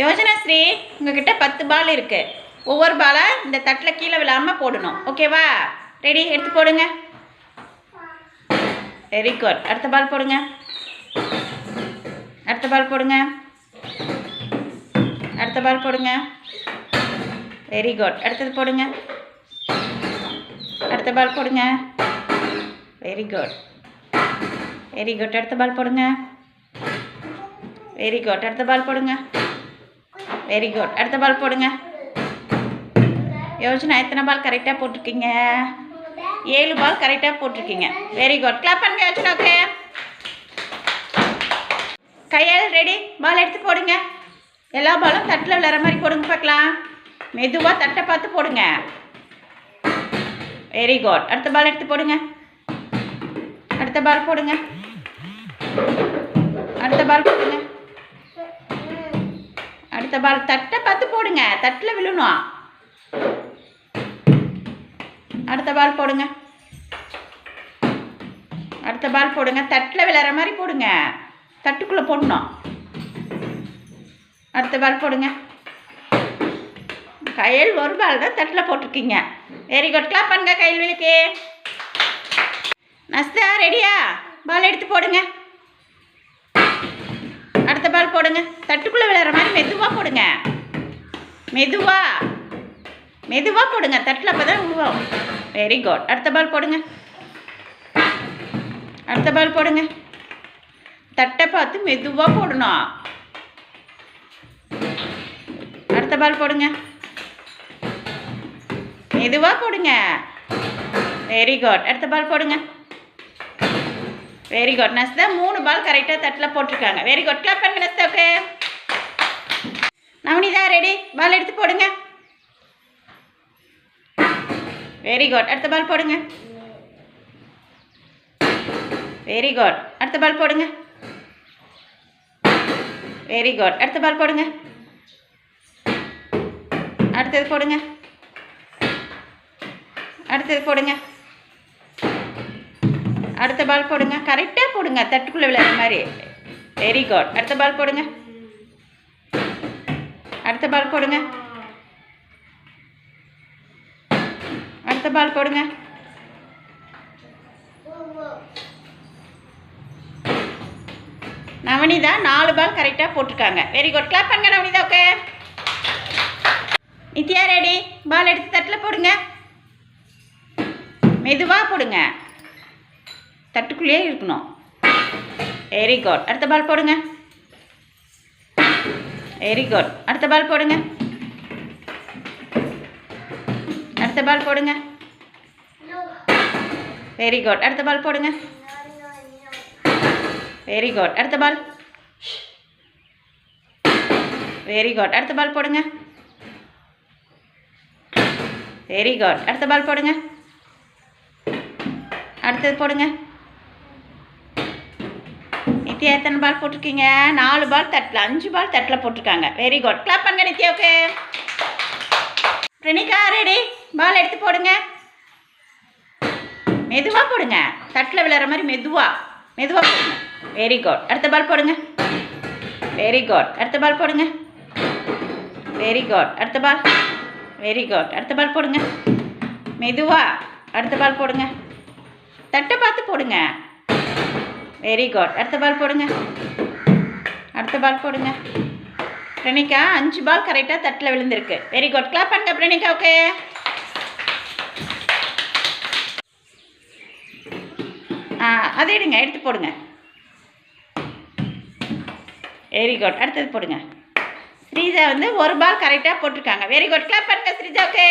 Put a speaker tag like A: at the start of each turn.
A: யோஜனா ஸ்ரீ உங்ககிட்ட பத்து பால் இருக்கு. ஒவ்வொரு பாலை இந்த தட்டில் கீழே விழாமல் போடணும். ஓகேவா ரெடி எடுத்து போடுங்க. வெரி குட் அடுத்த பால் போடுங்க. அடுத்த பால் போடுங்க. அடுத்த பால் போடுங்க. வெரி குட் அடுத்தது போடுங்க. அடுத்த பால் போடுங்க. வெரி குட் வெரி குட் அடுத்த பால் போடுங்க. வெரி குட் அடுத்த பால் போடுங்க. வெரி குட் அடுத்த பால் போடுங்க. யோஜனா எத்தனை பால் கரெக்டாக போட்டிருக்கீங்க? ஏழு பால் கரெக்டாக போட்டிருக்கீங்க. வெரி குட் கிளாப் பண்ணுங்க யோஜனா ஓகே கையால் ரெடி பால் எடுத்து போடுங்க. எல்லா பாலும் தட்டில் விளையாடுற மாதிரி போடுங்க பார்க்கலாம். மெதுவாக தட்டை பார்த்து போடுங்க. வெரி குட் அடுத்த பால் எடுத்து போடுங்க. அடுத்த பால் போடுங்க. அடுத்த பால் போடுங்க. அடுத்த பால் தட்டை பார்த்து போடுங்க. தட்டில் விழுணும். அடுத்த பால் போடுங்க. அடுத்த பால் போடுங்க. தட்டில் விளையாடுற மாதிரி போடுங்க. தட்டுக்குள்ளே போடணும். அடுத்த பால் போடுங்க. கையில் ஒரு பால் தான் தட்டில் போட்டிருக்கீங்க. வெரி குட் கிளாப் பண்ணுங்க கையில் விழுக்கு நஸ்தா ரெடியா பால் எடுத்து போடுங்க. அடுத்த பால் போடுங்க. தட்டுக்குள்ளே விளையாடுற மாதிரி மெதுவாக போடுங்க. மெதுவாக மெதுவாக போடுங்க. தட்டில் அப்போ தான் விழுவோம் வெரி குட் அடுத்த பால் போடுங்க. அடுத்த பால் போடுங்க. தட்டை பார்த்து மெதுவாக போடணும். அடுத்த பால் போடுங்க. மெதுவாக போடுங்க. வெரி குட் அடுத்த பால் போடுங்க. வெரி குட் நஸ்தா மூணு பால் கரெக்டாக தட்டில் போட்டிருக்காங்க. வெரி குட் கிளப் பண்ணுங்க நஸ்தாவுக்கு நவனிதா ரெடி பால் எடுத்து போடுங்க. வெரி குட் அடுத்த பால் போடுங்க. வெரி குட் அடுத்த பால் போடுங்க. வெரி குட் அடுத்த பால் போடுங்க. அடுத்தது போடுங்க. அடுத்தது போடுங்க. அடுத்த பால் போடுங்க. கரெக்டாக போடுங்க. தட்டுக்குள்ளே விளையாடுற மாதிரி. வெரி குட் அடுத்த பால் போடுங்க. அடுத்த பால் போடுங்க. அடுத்த பால் போடுங்க. நவனிதா நாலு பால் கரெக்டாக போட்டிருக்காங்க. வெரி குட் கிளாப் பண்ணுங்க Navanitha okay Nithya ready ball எடுத்து தட்டில் போடுங்க. மெதுவாக போடுங்க. தட்டுக்குள்ளேயே இருக்கணும். வெரி குட் அடுத்த பால் போடுங்க. வெரி குட் அடுத்த பால் போடுங்க. அடுத்த பால் போடுங்க. வெரி குட் அடுத்த பால் போடுங்க. வெரி குட் அடுத்த பால் வெரி குட் அடுத்த பால் போடுங்க. வெரி குட் அடுத்த பால் போடுங்க. அடுத்தது போடுங்க. நித்யா எத்தனை பால் போட்டிருக்கீங்க? நாலு பால் தட்டில் அஞ்சு பால் தட்டில் போட்டிருக்காங்க. வெரி குட் கிளாப் பண்ணுங்க நித்யாவுக்கு. பிரணிகா ரெடி பால் எடுத்து போடுங்க. மெதுவாக போடுங்க. தட்டில் விளையாடுற மாதிரி மெதுவாக மெதுவாக போடுங்க. வெரி குட் அடுத்த பால் போடுங்க. வெரி குட் அடுத்த பால் போடுங்க. வெரி குட் அடுத்த பால் வெரி குட் அடுத்த பால் போடுங்க. மெதுவாக அடுத்த பால் போடுங்க. தட்டை பார்த்து போடுங்க. வெரி குட் அடுத்த பால் போடுங்க. அடுத்த பால் போடுங்க. பிரணிகா அஞ்சு பால் கரெக்டாக தட்டில் விழுந்திருக்கு. வெரி குட் கிளாப் பண்ணுங்க பிரணிகா ஓகே ஆ அதை எடுங்க எடுத்து போடுங்க. வெரி குட் அடுத்தது போடுங்க. ஸ்ரீஜா வந்து ஒரு பால் கரெக்டாக போட்டிருக்காங்க. வெரி குட் கிளாப் பண்ணுங்க ஸ்ரீஜா ஓகே